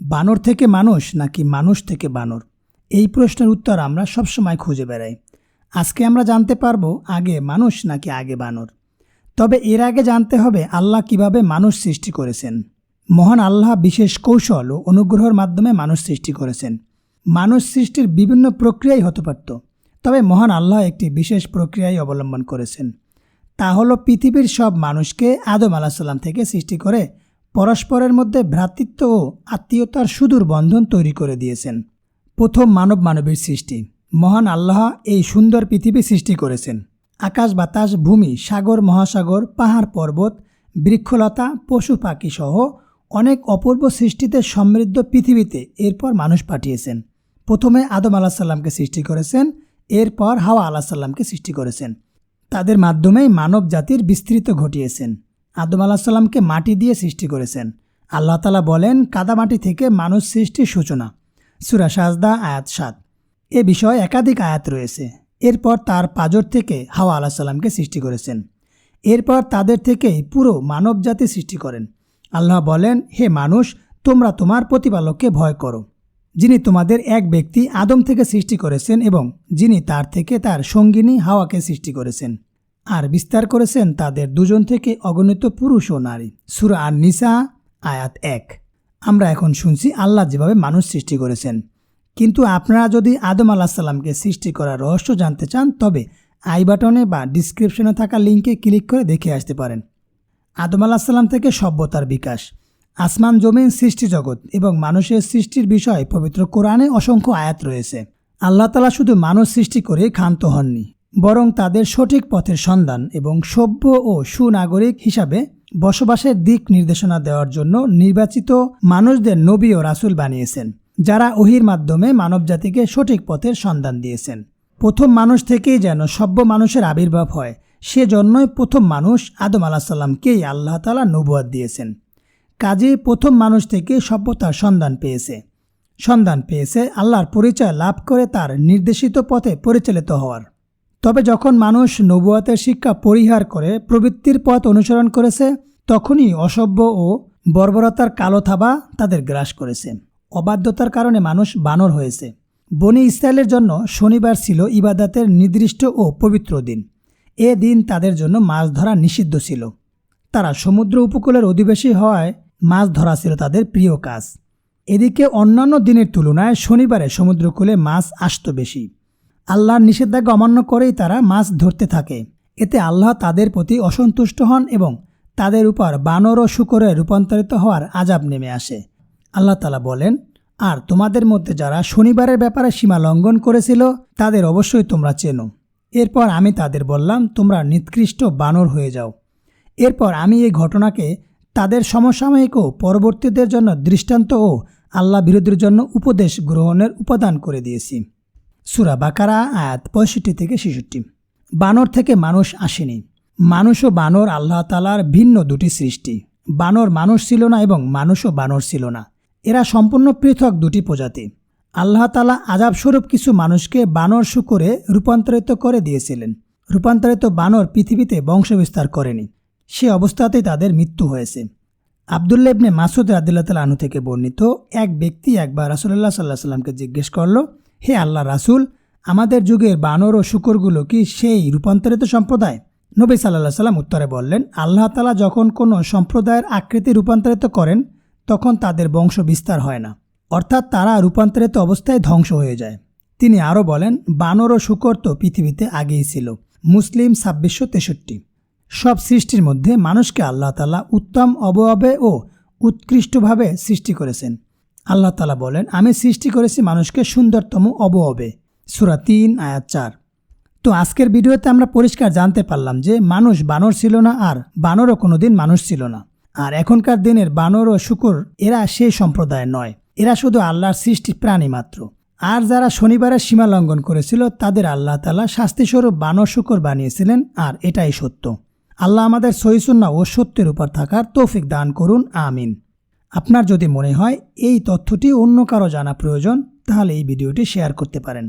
বানর থেকে মানুষ নাকি মানুষ থেকে বানর? এই প্রশ্নের উত্তর আমরা সবসময় খুঁজে বেড়াই। আজকে আমরা জানতে পারব আগে মানুষ নাকি আগে বানর। তবে এর আগে জানতে হবে আল্লাহ কীভাবে মানুষ সৃষ্টি করেছেন। মহান আল্লাহ বিশেষ কৌশল ও অনুগ্রহের মাধ্যমে মানুষ সৃষ্টি করেছেন। মানুষ সৃষ্টির বিভিন্ন প্রক্রিয়াই হতে পারত তবে মহান আল্লাহ একটি বিশেষ প্রক্রিয়াই অবলম্বন করেছেন। তা হলো পৃথিবীর সব মানুষকে আদম আলাহিসাল্লাম থেকে সৃষ্টি করে পরস্পরের মধ্যে ভ্রাতৃত্ব ও আত্মীয়তার সুদূর বন্ধন তৈরি করে দিয়েছেন। প্রথম মানব মানবীর সৃষ্টি। মহান আল্লাহ এই সুন্দর পৃথিবী সৃষ্টি করেছেন। আকাশ বাতাস, ভূমি, সাগর, মহাসাগর, পাহাড়, পর্বত, বৃক্ষলতা, পশু, পাখি সহ অনেক অপূর্ব সৃষ্টিতে সমৃদ্ধ পৃথিবীতে এরপর মানুষ পাঠিয়েছেন। প্রথমে আদম আলাহ সাল্লামকে সৃষ্টি করেছেন, এরপর হাওয়া আলাহ সাল্লামকে সৃষ্টি করেছেন। তাদের মাধ্যমেই মানব জাতির বিস্তৃত ঘটিয়েছেন। আদম আলাহ সাল্লামকে মাটি দিয়ে সৃষ্টি করেছেন। আল্লাহ তালা বলেন কাদামাটি থেকে মানুষ সৃষ্টির সূচনা। সুরা সাজদা, আয়াত সাত। এ বিষয়ে একাধিক আয়াত রয়েছে। এরপর তার পাজর থেকে হাওয়া আলাহ সাল্লামকে সৃষ্টি করেছেন। এরপর তাদের থেকেই পুরো মানব জাতি সৃষ্টি করেন। আল্লাহ বলেন, হে মানুষ, তোমরা তোমার প্রতিপালককে ভয় করো। যিনি তোমাদের এক ব্যক্তি আদম থেকে সৃষ্টি করেছেন এবং যিনি তার থেকে তার সঙ্গিনী হাওয়াকে সৃষ্টি করেছেন। আর বিস্তার করেছেন তাদের দুজন থেকে অগণিত পুরুষ ও নারী। সুরা আর নিসা আয়াত এক। আমরা এখন শুনছি আল্লাহ যেভাবে মানুষ সৃষ্টি করেছেন। কিন্তু আপনারা যদি আদম আলাহ সাল্লামকে সৃষ্টি করার রহস্য জানতে চান, তবে আই বাটনে বা ডিসক্রিপশনে থাকা লিঙ্কে ক্লিক করে দেখে আসতে পারেন। আদম আলাহ সাল্লাম থেকে সভ্যতার বিকাশ। আসমান জমিন সৃষ্টি জগৎ এবং মানুষের সৃষ্টির বিষয়ে পবিত্র কোরআনে অসংখ্য আয়াত রয়েছে। আল্লাহ তালা শুধু মানুষ সৃষ্টি করে ক্ষান্ত হননি। বরং তাদের সঠিক পথের সন্ধান এবং সভ্য ও সুনাগরিক হিসাবে বসবাসের দিক নির্দেশনা দেওয়ার জন্য নির্বাচিত মানুষদের নবী ও রাসুল বানিয়েছেন, যারা ওহির মাধ্যমে মানবজাতিকে সঠিক পথের সন্ধান দিয়েছেন। প্রথম মানুষ থেকেই যেন সভ্য মানুষের আবির্ভাব হয়, সেজন্যই প্রথম মানুষ আদম আলাহ সাল্লামকেই আল্লাহ তালা নবুয়াদ দিয়েছেন। কাজেই প্রথম মানুষ থেকে সভ্যতার সন্ধান পেয়েছে। সন্ধান পেয়েছে আল্লাহর পরিচয় লাভ করে তার নির্দেশিত পথে পরিচালিত হওয়ার। তবে যখন মানুষ নবুয়াতের শিক্ষা পরিহার করে, প্রবৃত্তির পথ অনুসরণ করেছে, তখনই অসভ্য ও বর্বরতার কালো থাবা তাদের গ্রাস করেছে। অবাধ্যতার কারণে মানুষ বানর হয়েছে। বনি ইসরায়েলের জন্য শনিবার ছিল ইবাদাতের নির্দিষ্ট ও পবিত্র দিন। এ দিন তাদের জন্য মাছ ধরা নিষিদ্ধ ছিল। তারা সমুদ্র উপকূলের অধিবেশী হওয়ায় মাছ ধরা ছিল তাদের প্রিয় কাজ। এদিকে অন্যান্য দিনের তুলনায় শনিবারে সমুদ্রকূলে মাছ আসত বেশি। আল্লাহর নিষেধাজ্ঞা অমান্য করেই তারা মাছ ধরতে থাকে। এতে আল্লাহ তাদের প্রতি অসন্তুষ্ট হন এবং তাদের উপর বানর ও শুকরে রূপান্তরিত হওয়ার আজাব নেমে আসে। আল্লাহ তালা বলেন, আর তোমাদের মধ্যে যারা শনিবারের ব্যাপারে সীমা লঙ্ঘন করেছিল, তাদের অবশ্যই তোমরা চেনো। এরপর আমি তাদের বললাম, তোমরা নিকৃষ্ট বানর হয়ে যাও। এরপর আমি এই ঘটনাকে তাদের সমসাময়িক ও পরবর্তীদের জন্য দৃষ্টান্ত ও আল্লাহ বিরোধীর জন্য উপদেশ গ্রহণের উপাদান করে দিয়েছি। সুরা বাকারা, আয়াত পঁয়ষট্টি থেকে ছেষট্টি। বানর থেকে মানুষ আসেনি। মানুষ ও বানর আল্লাহ তালার ভিন্ন দুটি সৃষ্টি। বানর মানুষ ছিল না এবং মানুষও বানর ছিল না। এরা সম্পূর্ণ পৃথক দুটি প্রজাতি। আল্লাহ তালা আজাবস্বরূপ কিছু মানুষকে বানর শুকরে রূপান্তরিত করে দিয়েছিলেন। রূপান্তরিত বানর পৃথিবীতে বংশবিস্তার করেনি। সে অবস্থাতেই তাদের মৃত্যু হয়েছে। আবদুল্লা ইবনে মাসুদ রাদিল্লা তাল আনু থেকে বর্ণিত এক ব্যক্তি একবার রাসুল্লাহ সাল্লাহ সাল্লামকে জিজ্ঞেস করল হে আল্লাহ রাসুল, আমাদের যুগের বানর ও শুকরগুলো কি সেই রূপান্তরিত সম্প্রদায়? নবী সাল্লাহ সাল্লাম উত্তরে বললেন, আল্লাহ তালা যখন কোনো সম্প্রদায়ের আকৃতি রূপান্তরিত করেন, তখন তাদের বংশ বিস্তার হয় না। অর্থাৎ তারা রূপান্তরিত অবস্থায় ধ্বংস হয়ে যায়। তিনি আরও বলেন, বানর ও শুকর তো পৃথিবীতে আগেই ছিল। মুসলিম ছাব্বিশশো তেষট্টি। সব সৃষ্টির মধ্যে মানুষকে আল্লাহ তালা উত্তম অবয়বে ও উৎকৃষ্টভাবে সৃষ্টি করেছেন। আল্লাহ তালা বলেন, আমি সৃষ্টি করেছি মানুষকে সুন্দরতম অবয়বে। সুরা তিন, আয়াত চার। তো আজকের ভিডিওতে আমরা পরিষ্কার জানতে পারলাম যে মানুষ বানর ছিল না আর বানরও কোনোদিন মানুষ ছিল না। আর এখনকার দিনের বানর ও শুকুর, এরা সেই সম্প্রদায় নয়। এরা শুধু আল্লাহর সৃষ্টি প্রাণী মাত্র। আর যারা শনিবারের সীমা লঙ্ঘন করেছিল, তাদের আল্লাহ তালা শাস্তিস্বরূপ বানর শুকর বানিয়েছিলেন, আর এটাই সত্য। আল্লাহ আমাদের সহিসুন্না ও সত্যের উপর থাকার তৌফিক দান করুন, আমিন। আপনার যদি মনে হয় এই তথ্যটি অন্য কারও জানা প্রয়োজন, তাহলে এই ভিডিওটি শেয়ার করতে পারেন।